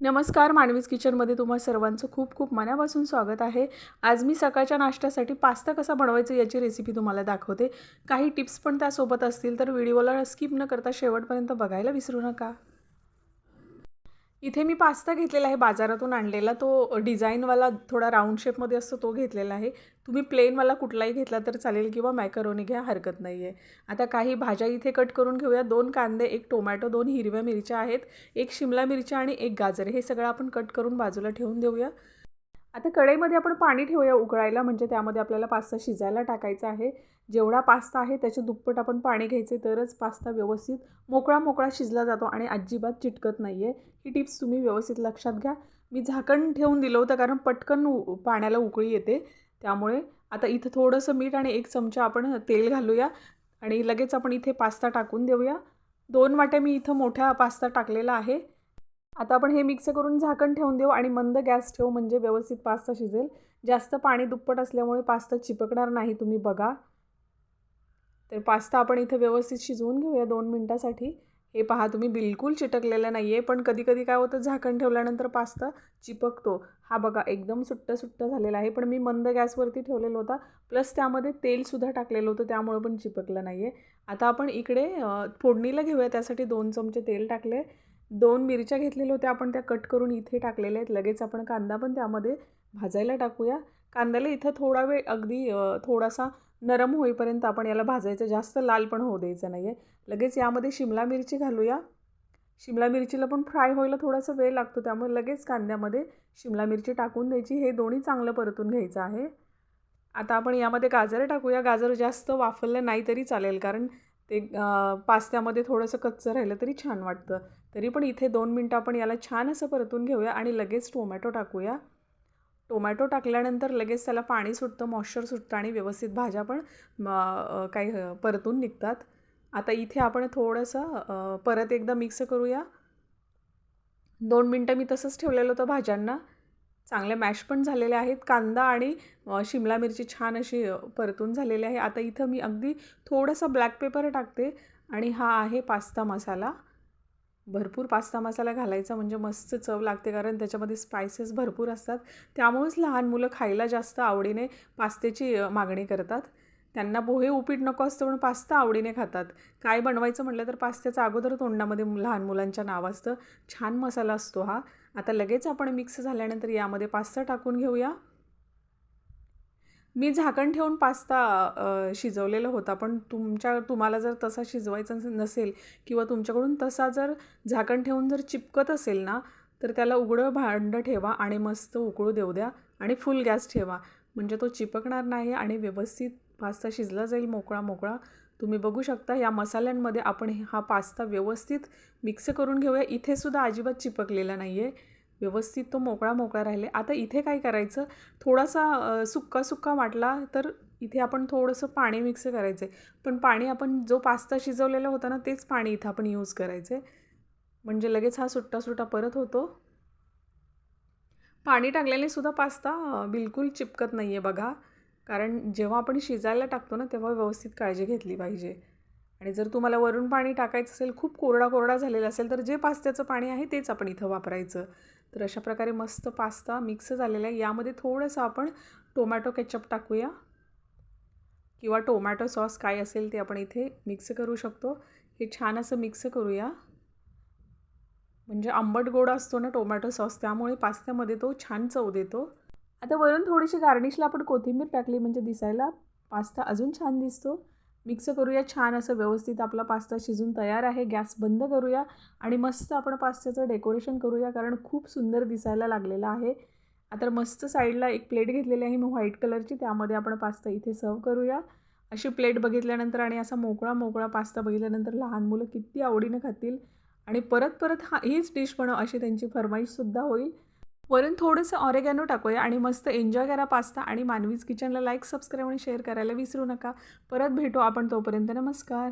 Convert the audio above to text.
नमस्कार मानवीज किचनमध्ये तुम्हा सर्वांचं खूप खूप मनापासून स्वागत आहे. आज मी सकाळच्या नाश्त्यासाठी पास्ता कसा बनवायचा याची रेसिपी तुम्हाला दाखवते. काही टिप्स पण त्यासोबत असतील तर व्हिडिओला स्किप न करता शेवटपर्यंत बघायला विसरू नका. इथे मी पास्ता घेतलेला आहे बाजारातून आणलेला. तो डिझाईनवाला थोडा राऊंड शेपमध्ये असतो तो घेतलेला आहे. तुम्ही प्लेनवाला कुठलाही घेतला तर चालेल किंवा मॅकरोनी घ्या हरकत नाही आहे आता काही भाज्या इथे कट करून घेऊया. दोन कांदे एक टोमॅटो दोन हिरव्या मिरच्या आहेत एक शिमला मिरच्या आणि एक गाजर. हे सगळं आपण कट करून बाजूला ठेवून देऊया. आता कढईमध्ये आपण पाणी ठेवूया उकळायला म्हणजे त्यामध्ये आपल्याला पास्ता शिजायला टाकायचा आहे. जेवढा पास्ता आहे त्याचे दुप्पट आपण पाणी घ्यायचे तरच पास्ता व्यवस्थित मोकळा मोकळा शिजला जातो आणि अजिबात चिटकत नाही आहे ही टिप्स तुम्ही व्यवस्थित लक्षात घ्या. मी झाकण ठेवून दिलं होतं कारण पटकन पाण्याला उकळी येते. त्यामुळे आता इथं थोडंसं मीठ आणि एक चमचा आपण तेल घालूया आणि लगेच आपण इथे पास्ता टाकून देऊया. दोन वाट्या मी इथं मोठ्या पास्ता टाकलेला आहे. आता आपण हे मिक्स करून झाकण ठेवून देऊ आणि मंद गॅस ठेवू म्हणजे व्यवस्थित पास्ता शिजेल. जास्त पाणी दुप्पट असल्यामुळे पास्ता चिपकणार नाही तुम्ही बघा. तर पास्ता आपण इथं व्यवस्थित शिजवून घेऊया दोन मिनटासाठी. हे पहा तुम्ही बिलकुल चिटकलेलं नाही आहे पण कधीकधी काय होतं झाकण ठेवल्यानंतर पास्ता चिपकतो. हा बघा एकदम सुट्ट सुट्ट झालेला आहे पण मी मंद गॅसवरती ठेवलेला होता. प्लस त्यामध्ये तेलसुद्धा टाकलेलं होतं त्यामुळं पण चिपकलं नाही आहे आता आपण इकडे फोडणीला घेऊया त्यासाठी दोन चमचे तेल टाकले. दोन मिरच्या घेतलेल्या होत्या आपण त्या कट करून इथे टाकलेल्या आहेत. लगेच आपण कांदा पण त्यामध्ये भाजायला टाकूया. कांद्याला इथं थोडा वेळ अगदी थोडासा नरम होईपर्यंत आपण याला भाजायचं. जास्त लाल पण होऊ द्यायचं नाही आहे लगेच यामध्ये शिमला मिरची घालूया. शिमला मिरचीला पण फ्राय व्हायला थोडासा वेळ लागतो. त्यामुळे लगेच कांद्यामध्ये शिमला मिरची टाकून द्यायची. हे दोन्ही चांगलं परतून घ्यायचं आहे. आता आपण यामध्ये गाजर टाकूया. गाजर जास्त वाफरलं नाही तरी चालेल. कारण ते पास्त्यामध्ये थोडंसं कच्चं राहिलं तरी छान वाटतं. तरी पण इथे दोन मिनटं आपण याला छान असं परतून घेऊया आणि लगेच टोमॅटो टाकूया. टोमॅटो टाकल्यानंतर लगेच त्याला पाणी सुटतं मॉइश्चर सुटतं आणि व्यवस्थित भाज्या पण काही परतून निघतात. आता इथे आपण थोडंसं परत एकदा मिक्स करूया. दोन मिनटं मी तसंच ठेवलेलं होतं भाज्यांना. चांगले मॅश पण झालेले आहेत. कांदा आणि शिमला मिरची छान अशी परतून झालेली आहे. आता इथं मी अगदी थोडंसं ब्लॅक पेपर टाकते आणि हा आहे पास्ता मसाला. भरपूर पास्ता मसाला घालायचा म्हणजे मस्त चव लागते कारण त्याच्यामध्ये स्पायसेस भरपूर असतात. त्यामुळेच लहान मुलं खायला जास्त आवडीने पास्त्याची मागणी करतात. त्यांना पोहे उपीट नको असतं पण पास्ता आवडीने खातात. काय बनवायचं म्हटलं तर पास्त्याचं अगोदर तोंडामध्ये लहान मुलांच्या नाव असतं. छान मसाला असतो हा. आता लगेच आपण मिक्स झाल्यानंतर यामध्ये पास्ता टाकून घेऊया. मी झाकण ठेवून पास्ता शिजवलेला होता पण तुमच्या तुम्हाला जर तसा शिजवायचा नसेल किंवा तुमच्याकडून तसा जर झाकण ठेवून जर चिपकत असेल ना तर त्याला उघडं भांडं ठेवा आणि मस्त उकळू देऊ द्या आणि फुल गॅस ठेवा. म्हणजे तो चिपकणार नाही आणि व्यवस्थित पास्ता शिजला जाईल मोकळा मोकळा तुम्ही बघू शकता या मसाल्यांमध्ये आपण हा पास्ता व्यवस्थित मिक्स करून घेऊया. इथेसुद्धा अजिबात चिपकलेला नाही आहे व्यवस्थित तो मोकळा मोकळा राहिले आता इथे काय करायचं? थोडासा सुक्का सुक्का वाटला तर इथे आपण थोडंसं पाणी मिक्स करायचं आहे पण पाणी आपण जो पास्ता शिजवलेला होता ना तेच पाणी इथं आपण यूज करायचं आहे म्हणजे लगेच हा सुट्टा सुट्टा परत होतो. पाणी टाकलेले सुद्धा पास्ता बिलकुल चिपकत नाही आहे बघा. कारण जेव्हा आपण शिजायला टाकतो ना तेव्हा व्यवस्थित काळजी घेतली पाहिजे. आणि जर तुम्हाला वरून पाणी टाकायचं असेल खूप कोरडा कोरडा झालेला असेल तर जे पास्त्याचं पाणी आहे तेच आपण इथं वापरायचं. तर अशा प्रकारे मस्त पास्ता मिक्स झालेला आहे. यामध्ये थोडंसं आपण टोमॅटो केचप टाकूया. किंवा टोमॅटो सॉस काय असेल ते आपण इथे मिक्स करू शकतो. हे छान असं मिक्स करूया. म्हणजे आंबट गोड असतो ना टोमॅटो सॉस त्यामुळे पास्त्यामध्ये तो छान चव देतो. आता वरून थोडीशी गार्निशला आपण कोथिंबीर टाकली म्हणजे दिसायला पास्ता अजून छान दिसतो. मिक्स करूया छान असं व्यवस्थित आपला पास्ता शिजून तयार आहे. गॅस बंद करूया आणि मस्त आपण पास्त्याचं डेकोरेशन करूया कारण खूप सुंदर दिसायला लागलेलं आहे. आता मस्त साईडला एक प्लेट घेतलेली आहे मी व्हाईट कलरची त्यामध्ये आपण पास्ता इथे सर्व करूया. अशी प्लेट बघितल्यानंतर आणि असा मोकळा मोकळा पास्ता बघितल्यानंतर लहान मुलं किती आवडीनं खातील. आणि परत परत हा हीच डिश बनव अशी त्यांची फरमाईशसुद्धा होईल. वरून थोडंसं ऑरेगॅनो टाकूया आणि मस्त एन्जॉय करा पास्ता आणि मानवीज किचनला लाईक सबस्क्राईब आणि शेअर करायला विसरू नका. परत भेटू आपण तोपर्यंत नमस्कार.